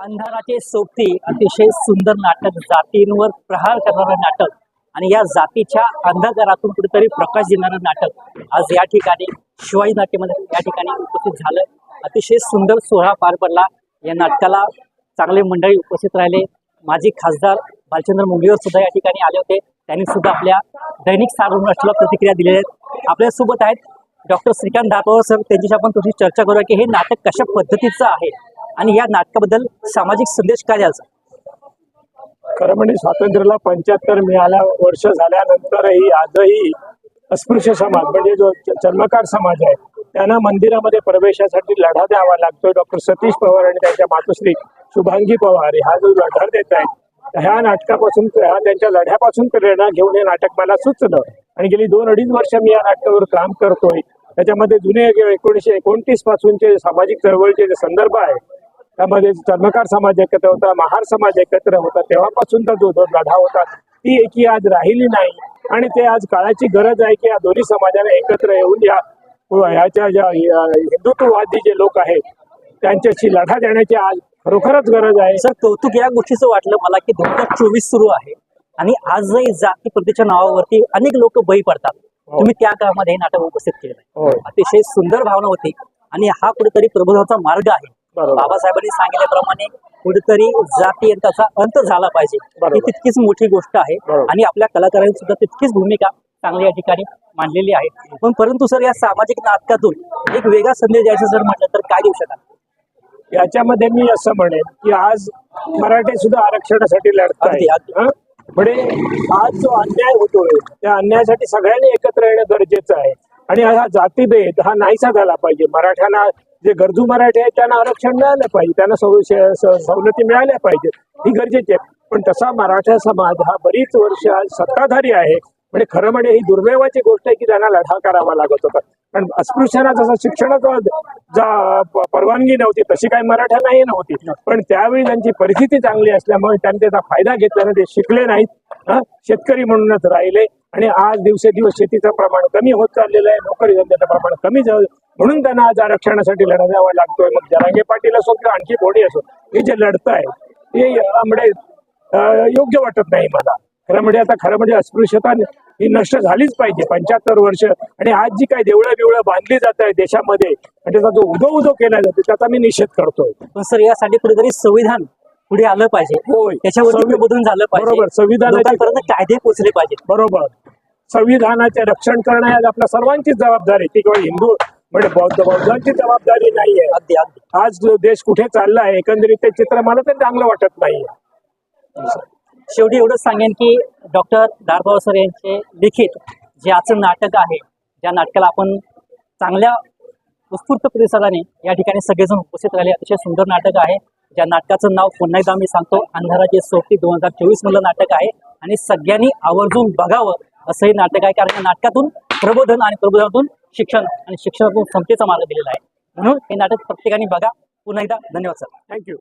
अंधाराचे सोबती अतिशय सुंदर नाटक जातींवर प्रहार करणारं नाटक आणि या जातीच्या अंधकारातून कुठेतरी प्रकाश देणारं नाटक आज या ठिकाणी शिवाजी नाट्यमध्ये या ठिकाणी उपस्थित झालं. अतिशय सुंदर सोहळा पार पडला. या नाटकाला चांगले मंडळी उपस्थित राहिले. माजी खासदार भालचंद्र मुंगेवर सुद्धा या ठिकाणी आले होते. त्यांनी सुद्धा आपल्या दैनिक सार प्रतिक्रिया दिलेल्या आहेत. आपल्यासोबत आहेत डॉक्टर श्रीकांत दातोर सर. त्यांच्याशी आपण थोडी चर्चा करूया की हे नाटक कशा पद्धतीचं आहे? आणि या नाटकाबद्दल सामाजिक संदेश काय द्यायचा खरं म्हणजे स्वातंत्र्याला पंच्याहत्तर मिळाल्या वर्ष झाल्यानंतरही आजही अस्पृश्य समाज म्हणजे जो चर्मकार समाज आहे त्यांना मंदिरामध्ये प्रवेशासाठी लढा द्यावा लागतो डॉक्टर सतीश पवार आणि त्यांच्या मातोश्री शुभांगी पवार हा जो लढा देत आहे ह्या नाटकापासून ह्या त्यांच्या लढ्यापासून प्रेरणा घेऊन हे नाटक मला सुचलं. आणि गेली दोन अडीच वर्ष मी या नाटकावर काम करतोय. त्याच्यामध्ये जुने एकोणीसशे एकोणतीस पासूनचे सामाजिक चळवळीचे जे संदर्भ आहे त्यामध्ये चर्मकार समाज एकत्र होता महार समाज एकत्र होता तेव्हापासूनचा जो जो लढा होता ती एकी आज राहिली नाही. आणि ते आज काळाची गरज आहे की या दोन्ही समाजाने एकत्र येऊन या ह्याच्या ज्या हिंदुत्ववादी जे लोक आहेत त्यांच्याशी लढा देण्याची आज खरोखरच गरज आहे. सर कौतुक या गोष्टीचं वाटलं मला की दोन हजार चोवीस सुरू आहे आणि आजही जाती प्रतीच्या नावावरती अनेक लोक बळी पडतात. हो. तुम्ही त्या काळामध्ये हे नाटक उपस्थित केलेलं आहे होय अतिशय सुंदर भावना होती आणि हा कुठेतरी प्रबोधनाचा मार्ग आहे. बाबासाहेबांनी सांगितल्याप्रमाणे कुठेतरी जाती यंत्राचा अंत झाला पाहिजे. ही तितकीच मोठी गोष्ट आहे. आणि आपल्या कलाकारांनी सुद्धा तितकीच भूमिका चांगली या ठिकाणी मांडलेली आहे. पण परंतु सर या सामाजिक नाटकातून एक वेगळा संदेश द्यायचा जर म्हटलं तर काय देऊ शकाल? याच्यामध्ये मी असं म्हणेन की आज मराठी सुद्धा आरक्षणासाठी लढत अगदी, अगदी. आहे म्हणजे आज जो अन्याय होतोय त्या अन्यायासाठी सगळ्यांनी एकत्र येणं गरजेचं आहे. आणि हा जातीभेद हा नाहीसा झाला पाहिजे. मराठ्यांना जे गरजू मराठी आहेत त्यांना आरक्षण मिळालं पाहिजे. त्यांना सवलती मिळाल्या पाहिजे. ही गरजेची आहे. पण तसा मराठा समाज हा बरीच वर्ष आज सत्ताधारी आहे. म्हणजे खरं म्हणजे ही दुर्दैवाची गोष्ट आहे की त्यांना लढा करावा लागत होता. पण अस्पृश्यांना जसं शिक्षणाचा जा परवानगी नव्हती तशी काही मराठ्यांनाही नव्हती. पण त्यावेळी त्यांची परिस्थिती चांगली असल्यामुळे त्यांनी त्याचा फायदा घेतल्याने ते शिकले नाहीत. शेतकरी म्हणूनच राहिले. आणि आज दिवसेदिवस शेतीचं प्रमाण कमी होत चाललेलं आहे. नोकरी धंद्याचं प्रमाण कमी झालं म्हणून त्यांना आज आरक्षणासाठी लढा द्यावा लागतोय. मग जरांगे पाटील असो किंवा आणखी कोणी असो हे जे लढत आहे हे म्हणजे अं, योग्य वाटत नाही मला. खरं म्हणजे आता खरं म्हणजे अस्पृश्यता ही नष्ट झालीच पाहिजे. पंच्याहत्तर वर्ष आणि आज जी काही देवळं बिवळं बांधली जात आहे देशामध्ये आणि त्याचा जो उदो उदो केला जातो त्याचा मी निषेध करतोय. पण सर यासाठी कुठेतरी संविधान पुढे आलं पाहिजे. होय. त्याच्यावरती संवि- प्रबोधन झालं पाहिजे. बरोबर. संविधानाची लोकांपर्यंत कायदे पोचले पाहिजे बरोबर. संविधानाचे रक्षण करणं आज आपल्या सर्वांचीच जबाबदारी ती केवळ हिंदू म्हणजे बौद्ध बौद्धांची जबाबदारी नाहीये. अगदी अगदी. आज जो देश कुठे चालला आहे एकंदरीत ते चित्र मला तर चांगलं वाटत नाहीये. शेवटी एवढंच सांगेन की डॉक्टर दारभाव सर यांचे लिखित जे आजचं नाटक आहे ज्या नाटकाला आपण चांगल्या उत्स्फूर्त प्रतिसादाने या ठिकाणी सगळेजण उपस्थित राहिले. अतिशय सुंदर नाटक आहे. ज्या नाटकाचं नाव पुन्हा एकदा मी सांगतो अंधाराची सोपी दोन हजार चोवीस मधलं नाटक आहे. आणि सगळ्यांनी आवर्जून बघावं असं हे नाटक आहे कारण या नाटकातून प्रबोधन आणि प्रबोधनातून शिक्षण आणि शिक्षणातून समतेचा मार्ग दिलेला आहे. म्हणून हे नाटक प्रत्येकाने बघा. पुन्हा एकदा धन्यवाद सर. थँक्यू